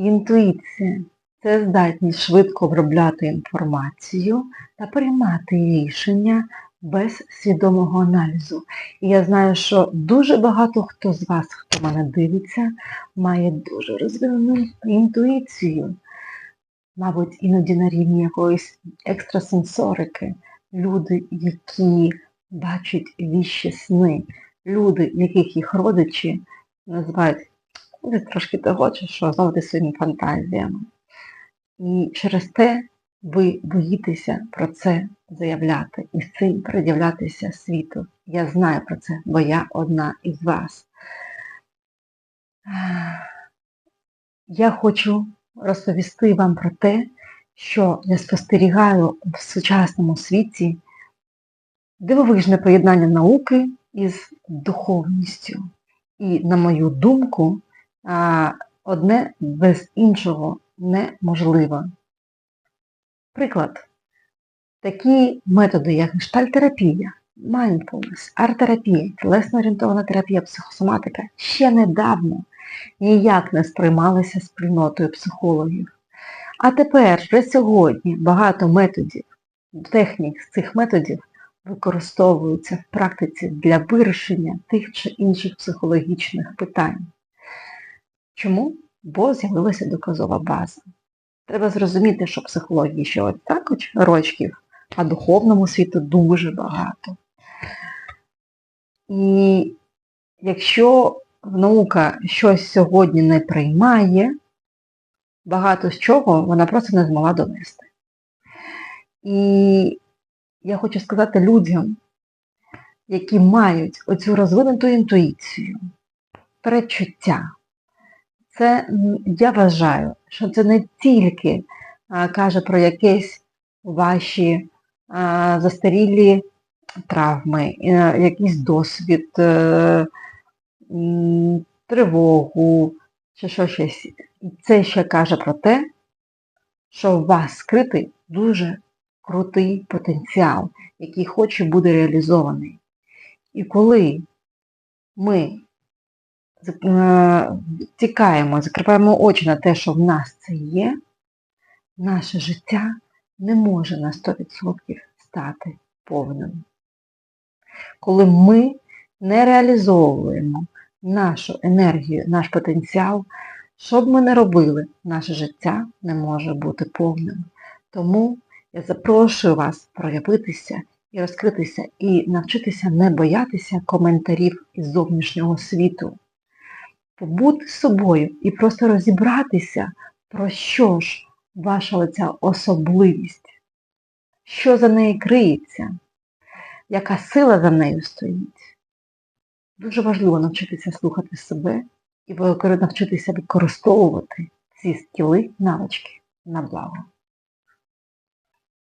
Інтуїція це здатність швидко обробляти інформацію та приймати рішення без свідомого аналізу. І я знаю, що дуже багато хто з вас, хто мене дивиться, має дуже розвинену інтуїцію. Мабуть, іноді на рівні якоїсь екстрасенсорики. Люди, які бачать віщі сни, люди, яких їх родичі називають «Ви трошки того, що знову своїми фантазіями. І через те ви боїтеся про це заявляти і з цим пред'являтися світу. Я знаю про це, бо я одна із вас. Я хочу розповісти вам про те, що я спостерігаю в сучасному світі дивовижне поєднання науки із духовністю. І, на мою думку, одне без іншого неможливо. Приклад. Такі методи, як гештальтерапія, mindfulness, арт-терапія, тілесно-орієнтована терапія, психосоматика ще недавно ніяк не сприймалися спільнотою психологів. А тепер, вже сьогодні, багато методів, технік з цих методів використовуються в практиці для вирішення тих чи інших психологічних питань. Чому? Бо з'явилася доказова база. Треба зрозуміти, що психології ще от так от рочків, а духовному світу дуже багато. І якщо наука щось сьогодні не приймає, багато з чого вона просто не змогла донести. І я хочу сказати людям, які мають оцю розвинуту інтуїцію, передчуття. Це, я вважаю, що це не тільки а, каже про якісь ваші а, застарілі травми, а, якийсь досвід, а, е, тривогу чи що щось. Це ще каже про те, що у вас скритий дуже крутий потенціал, який хоче бути реалізований. І коли ми тікаємо, закриваємо очі на те, що в нас це є, наше життя не може на 100% стати повним. Коли ми не реалізовуємо нашу енергію, наш потенціал, що б ми не робили, наше життя не може бути повним. Тому я запрошую вас проявитися і розкритися, і навчитися не боятися коментарів із зовнішнього світу. Побути собою і просто розібратися, про що ж ваша оця особливість, що за нею криється, яка сила за нею стоїть. Дуже важливо навчитися слухати себе і навчитися використовувати ці скіли навички на благо.